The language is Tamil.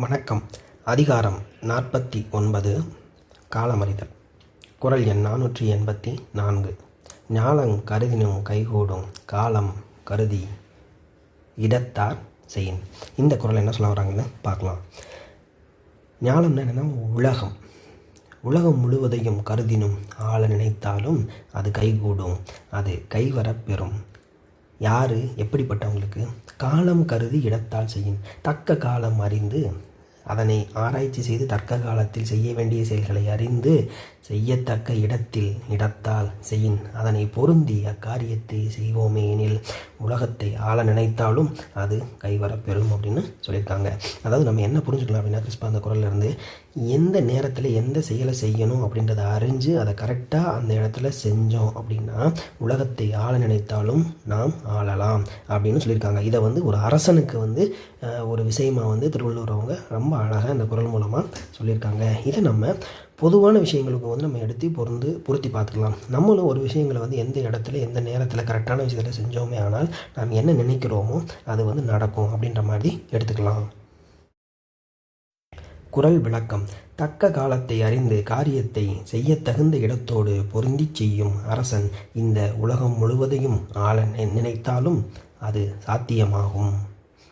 வணக்கம். அதிகாரம் நாற்பத்தி ஒன்பது. காலமறிதல். குரல் எண் நானூற்றி எண்பத்தி நான்கு. ஞானம் கருதினும் கைகூடும் காலம் கருதி இடத்தார் செய்யின். இந்த குரல் என்ன சொல்ல வராங்கன்னு பார்க்கலாம். ஞானம்னா என்னென்னா உலகம். உலகம் முழுவதையும் கருதினும் ஆள நினைத்தாலும் அது கைகூடும். அது கைவரப் பெறும். யார்? எப்படிப்பட்டவங்களுக்கு? காலம் கருதி இடத்தால் செய்யும் தக்க காலம் அறிந்து அதனை ஆராய்ச்சி செய்து தர்க்க காலத்தில் செய்ய வேண்டிய செயல்களை அறிந்து செய்யத்தக்க இடத்தில் இடத்தால் செய்யின் அதனை பொருந்தி அக்காரியத்தை செய்வோமே எனில் உலகத்தை ஆள நினைத்தாலும் அது கைவரப்பெறும் அப்படின்னு சொல்லியிருக்காங்க. அதாவது நம்ம என்ன புரிஞ்சுக்கலாம் அப்படின்னா கிறிஸ்பா அந்த குரல்ல இருந்து எந்த நேரத்தில் எந்த செயலை செய்யணும் அப்படின்றத அறிஞ்சு அதை கரெக்டாக அந்த இடத்துல செஞ்சோம் அப்படின்னா உலகத்தை ஆள நினைத்தாலும் நாம் ஆளலாம் அப்படின்னு சொல்லியிருக்காங்க. இதை வந்து ஒரு அரசனுக்கு வந்து ஒரு விஷயமாக வந்து திருவள்ளுவர் அவங்க ரொம்ப அழகாக இந்த குரல் மூலமாக சொல்லியிருக்காங்க. இதை நம்ம பொதுவான விஷயங்களுக்கு வந்து நம்ம எடுத்து பொருந்து பொருத்தி பார்த்துக்கலாம். நம்மளும் ஒரு விஷயங்களை வந்து எந்த இடத்துல எந்த நேரத்தில் கரெக்டான விஷயத்தில் செஞ்சோமே ஆனால் நாம் என்ன நினைக்கிறோமோ அது வந்து நடக்கும் அப்படின்ற மாதிரி எடுத்துக்கலாம். குரல் விளக்கம். தக்க காலத்தை அறிந்து காரியத்தை செய்ய தகுந்த இடத்தோடு பொருந்திச் செய்யும் அரசன் இந்த உலகம் முழுவதையும் ஆள நினைத்தாலும் அது சாத்தியமாகும்.